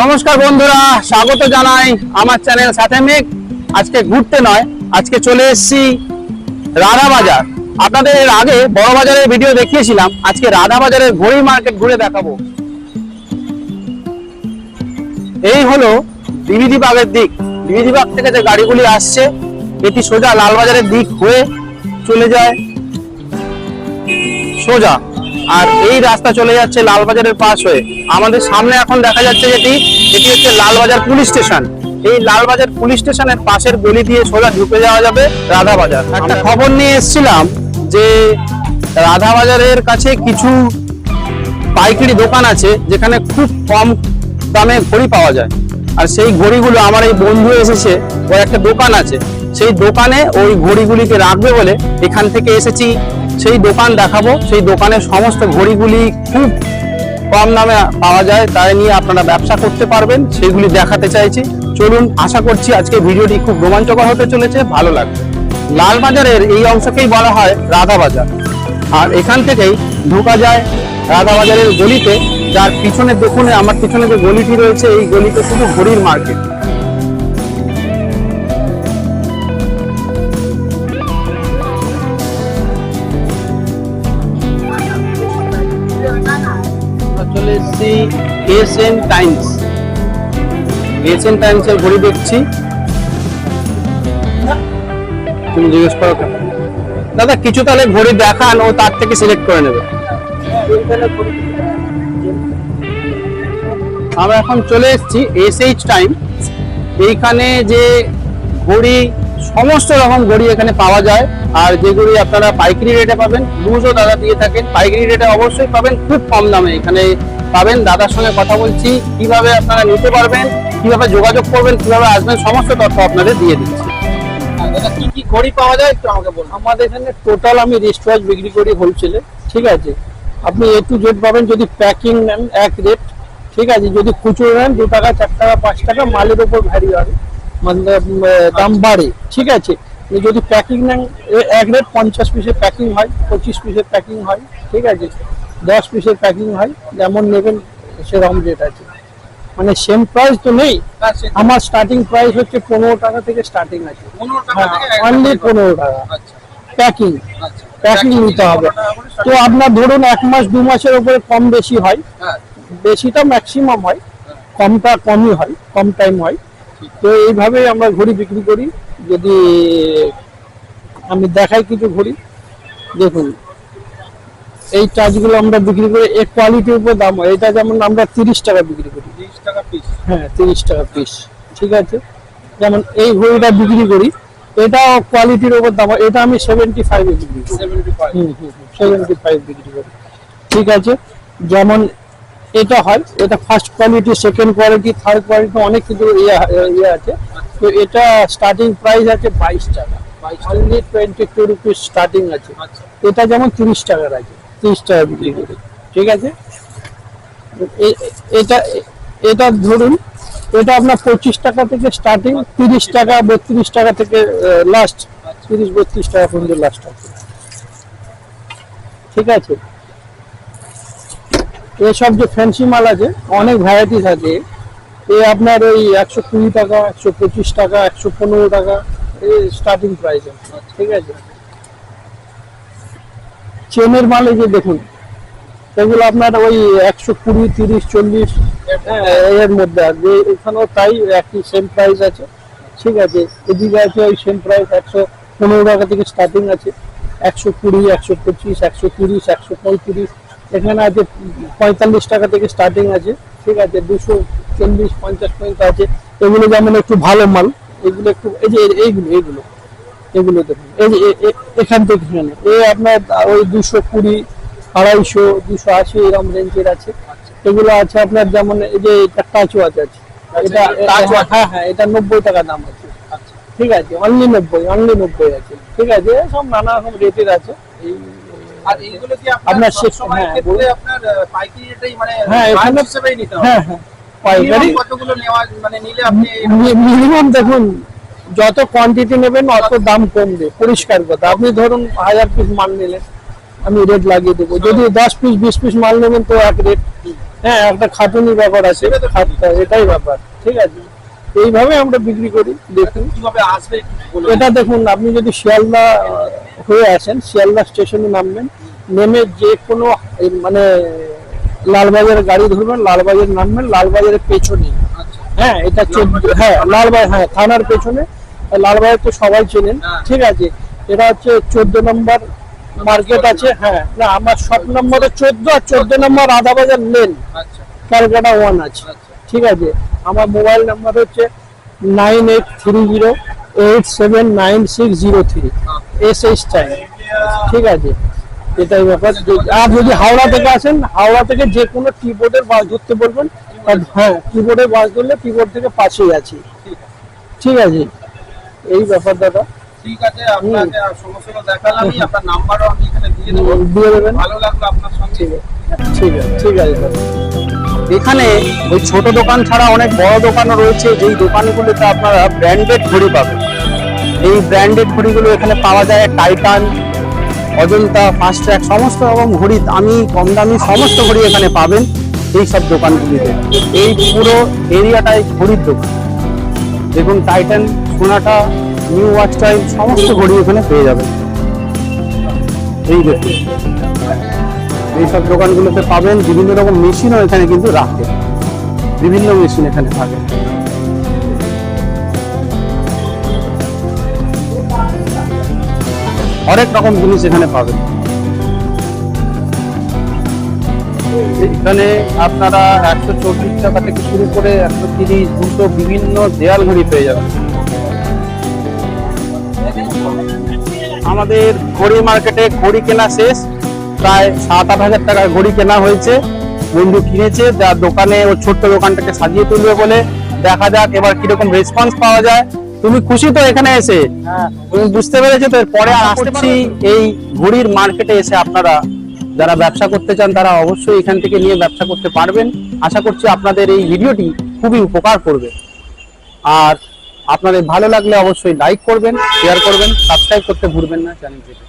নমস্কার বন্ধুরা, স্বাগত জানাই আমার চ্যানেল সাথে মেঘ। আজকে ঘুরতে নয়, আজকে চলে এসেছি রাধা বাজার। আপনাদের এর আগে বড় বাজারের ভিডিও দেখিয়েছিলাম, আজকে রাধা বাজারের ঘড়ি মার্কেট ঘুরে দেখাবো। এই হলো বাগের দিক। বাগ থেকে যে গাড়িগুলি আসছে, এটি সোজা লালবাজারের দিক হয়ে চলে যায়। সোজা। আর এই রাস্তা চলে যাচ্ছে লালবাজারের পাশ হয়ে। আমাদের সামনে এখন দেখা যাচ্ছে যেটি এটি হচ্ছে লালবাজার পুলিশ স্টেশন। এই লালবাজার পুলিশ স্টেশনের পাশের গলি দিয়ে সোজা ঢুকে যাওয়া যাবে রাধা বাজার একটা খবর নিয়ে এসেছিলাম যে রাধা বাজারের কাছে কিছু পাইকারি দোকান আছে যেখানে খুব কম দামে ঘড়ি পাওয়া যায়। আর সেই ঘড়িগুলো আমার এই বন্ধু এসেছে ওর একটা দোকান আছে। সেই দোকানে ওই ঘড়িগুলিকে রাখবে বলে এখান থেকে এসেছি। সেই দোকান দেখাবো। সেই দোকানের সমস্ত ঘড়িগুলি খুব কম দামে পাওয়া যায়, তাই নিয়ে আপনারা ব্যবসা করতে পারবেন সেইগুলি দেখাতে চাইছি। চলুন, আশা করছি আজকে ভিডিওটি খুব রোমাঞ্চকর হতে চলেছে, ভালো লাগবে। লালবাজারের এই অংশকেই বলা হয় রাধা বাজার আর এখান থেকেই ঢোকা যায় রাধা বাজারের গলিতে, যার পিছনে দেখুন আমার পিছনে যে গলিটি রয়েছে, এই গলিতে শুধু ঘড়ির মার্কেট। চলে এসেছি এসএন টাইমস এসএন টাইমস এর ঘড়ি দেখছি। তুমি জিজ্ঞেস করো দাদা কিছু তাহলে ঘড়ি দেখান ও তার থেকে সিলেক্ট করে নেবে। আমরা এখন চলে এসেছি এসএইচ টাইম এইখানে যে ঘড়ি সমস্ত রকম ঘড়ি এখানে পাওয়া যায়। আর যেগুলি আপনারা পাইকারি রেটে পাবেন লুজও দাদা দিয়ে থাকেন। পাইকারি রেটে অবশ্যই পাবেন খুব কম দামে। এখানে পাবেন। দাদার সঙ্গে কথা বলছি কীভাবে আপনারা নিতে পারবেন কীভাবে যোগাযোগ করবেন কীভাবে আসবেন সমস্ত তথ্য আপনাদের দিয়ে দিচ্ছি। কি কি ঘড়ি পাওয়া যায় একটু আমাকে বলুন। আমাদের এখানে টোটাল আমি রিস্ট ওয়াচ বিক্রি করি হোলসেলে ঠিক আছে? আপনি এ টু জেড পাবেন যদি প্যাকিং নেন এক রেট ঠিক আছে? যদি খুচরো নেন দু টাকা চার টাকা পাঁচ টাকা মালের উপর ভ্যারি হবে মানে দাম বাড়ে ঠিক আছে? যদি প্যাকিং নেন এক রেট পঞ্চাশ পিসের প্যাকিং হয় পঁচিশ পিসের প্যাকিং হয় ঠিক আছে? দশ পিসের প্যাকিং হয় যেমন নেবেন সেরকম রেট আছে। মানে সেম প্রাইস তো নেই হ্যাঁ, আমার স্টার্টিং প্রাইস হচ্ছে পনেরো টাকা থেকে স্টার্টিং আছে। অনলি পনেরো টাকা। আচ্ছা। প্যাকিং আচ্ছা। প্যাকিং নিতে হবে। তো আপনার ধরুন এক মাস দু মাসের উপরে কম বেশি হয়। হ্যাঁ। বেশিটা ম্যাক্সিমাম হয়। কমটা কমই হয় কম টাইম হয়। তো এইভাবেই আমরা ঘড়ি বিক্রি করি। যদি আমি দেখাই কিছু ঘড়ি দেখুন। এই চার্জগুলো আমরা বিক্রি করি এই কোয়ালিটির উপর দাম হয়। এটা যেমন আমরা তিরিশ টাকা বিক্রি করি। তিরিশ টাকা পিস হ্যাঁ তিরিশ টাকা পিস ঠিক আছে? যেমন এই ঘড়িটা বিক্রি করি এটা কোয়ালিটির উপর দাম হয়। এটা আমি সেভেন্টি ফাইভে বিক্রি করি। সেভেন্টি ফাইভ সেভেন্টি ফাইভ বিক্রি করি। ঠিক আছে? যেমন এটা হয় এটা first quality second quality third quality অনেক কিছু ইয়ে ইয়ে আছে। তো এটা স্টার্টিং প্রাইস আছে বাইশ টাকা। Only twenty two rupees starting আছে। আচ্ছা। এটা যেমন তিরিশ টাকার আছে। তিরিশ টাকা বিক্রি করি, ঠিক আছে? এটা এটা ধরুন, এটা আপনার পঁচিশ টাকা থেকে স্টার্টিং তিরিশ টাকা, বত্রিশ টাকা থেকে লাস্ট তিরিশ, বত্রিশ টাকা পর্যন্ত লাস্ট আছে ঠিক আছে? এসব যে ফ্যান্সি মাল আছে, অনেক ভ্যারাইটিস আছে। এ আপনার ওই একশো কুড়ি টাকা, একশো পঁচিশ টাকা, একশো পনেরো টাকা এই স্টার্টিং প্রাইস ঠিক আছে? চেনের মালে যে দেখুন, এগুলো আপনার ওই একশো কুড়ি, তিরিশ, চল্লিশ এর মধ্যে আছে এখানেও তাই একই সেম প্রাইস আছে। ঠিক আছে, এদিকে আছে ওই সেম প্রাইস একশো পনেরো টাকা থেকে স্টার্টিং আছে। একশো কুড়ি, একশো পঁচিশ, একশো তিরিশ, একশো পঁয়ত্রিশ, এখানে আছে পঁয়তাল্লিশ টাকা থেকে স্টার্টিং আছে। ঠিক আছে, দুশো চল্লিশ, পঞ্চাশ পর্যন্ত আছে। এগুলো যেমন একটু ভালো মাল, এগুলো একটু এই যে এইগুলো এইগুলো। এগুলো দেখুন। এই যে এখান থেকে এখানে এ আপনার ওই দুশো কুড়ি আড়াইশো দুশো আশি এরকম রেঞ্জের আছে। এগুলো আছে আপনার যেমন এই যে এটা টাচ ওয়াচ আছে। এটা হ্যাঁ হ্যাঁ এটা নব্বই টাকা দাম আছে। আচ্ছা। ঠিক আছে অনলি নব্বই অনলি নব্বই আছে। ঠিক আছে সব নানা রকম রেটের আছে। এই আপনার হ্যাঁ, মানে হ্যাঁ, এখানে- হ্যাঁ হ্যাঁ। পাইকারি কতগুলো নেওয়া মানে নিলে আপনি মিনিমাম দেখুন যত কোয়ান্টিটি নেবেন অত দাম কমবে পরিষ্কার কথা। আপনি ধরুন হাজার পিস মাল নিলেন আমি রেট লাগিয়ে দেবো। যদি দশ পিস বিশ পিস মাল নেবেন তো এক রেট হ্যাঁ একটা খাটুনি ব্যাপার আছে এটাই ব্যাপার ঠিক আছে? এইভাবে আমরা বিক্রি করি দেখুন। এটা দেখুন আপনি যদি শিয়ালদা হয়ে আসেন শিয়ালদা স্টেশনে নামবেন নেমে যে কোনো মানে লালবাজারের গাড়ি ধরবেন লালবাজার নামবেন লালবাজারের পেছনে। হ্যাঁ এটা হ্যাঁ লালবাজার হ্যাঁ থানার পেছনে। লালবাজার তো সবাই চেনেন। হ্যাঁ। ঠিক আছে। এটা হচ্ছে চোদ্দ নম্বর মার্কেট আছে। হ্যাঁ না আমার শপ নম্বরে চোদ্দ আর চোদ্দ নম্বর আধা বাজার লেন আচ্ছা। ক্যালকাটা ওয়ান আছে। আচ্ছা। ঠিক আছে। আমার মোবাইল নাম্বার হচ্ছে nine eight three zero eight seven nine six zero three S H time ঠিক আছে। এটাই ব্যাপার। আর যদি হাওড়া থেকে আসেন হাওড়া থেকে যে কোনো কিবোর্ডের বাস ধরতে বলবেন হ্যাঁ কিবোর্ডের বাস ধরলে কিবোর্ড থেকে পাশেই আছি। ঠিক আছে? এই ব্যাপার দাদা ঠিক আছে আপনাকে সমস্যাটা দেখালামই আপনার নাম্বারও আমি এখানে দিয়ে দেবো। দিয়ে দেবেন। ভালো লাগল আপনার সঙ্গে। ঠিক আছে ঠিক আছে ঠিক আছে দাদা এখানে ওই ছোট দোকান ছাড়া অনেক বড় দোকানও রয়েছে যেই দোকানগুলোতে আপনারা ব্র্যান্ডেড ঘড়ি পাবেন। এই ব্র্যান্ডেড ঘড়িগুলো এখানে পাওয়া যায় টাইটান অজন্তা ফাস্ট ট্র্যাক সমস্ত রকম ঘড়ি দামি কম দামি সমস্ত ঘড়ি এখানে পাবেন। এই সব দোকানগুলিতে। এই পুরো এরিয়াটাই ঘড়ির দোকান। দেখুন Titan Sonata new watch time সমস্ত ঘড়ি এখানে পেয়ে যাবেন। এই দেখুন এইসব দোকানগুলোতে পাবেন। বিভিন্ন রকম মেশিনও এখানে কিন্তু রাখে। বিভিন্ন মেশিন এখানে থাকে। অনেক রকম জিনিস এখানে পাবেন। এখানে আপনারা একশো চল্লিশ টাকা থেকে শুরু করে একশো তিরিশ দুটো বিভিন্ন দেয়াল ঘড়ি পেয়ে যাবেন। আমাদের ঘড়ি মার্কেটে ঘড়ি কেনা শেষ। প্রায় সাত আট হাজার টাকার ঘড়ি কেনা হয়েছে। বন্ধু কিনেছে যা দোকানে ও ছোট্ট দোকানটাকে সাজিয়ে তুলবে বলে। দেখা যাক এবার কীরকম রেসপন্স পাওয়া যায়। তুমি খুশি তো এখানে এসে? তুমি বুঝতে পেরেছ তো? পরে আসতে পারছি এই ঘড়ির মার্কেটে এসে আপনারা যারা ব্যবসা করতে চান, তারা অবশ্যই এখান থেকে নিয়ে ব্যবসা করতে পারবেন। আশা করছি আপনাদের এই ভিডিওটি খুবই উপকার করবে। আর আপনাদের ভালো লাগলে অবশ্যই লাইক করবেন শেয়ার করবেন সাবস্ক্রাইব করতে ভুলবেন না চ্যানেলটিকে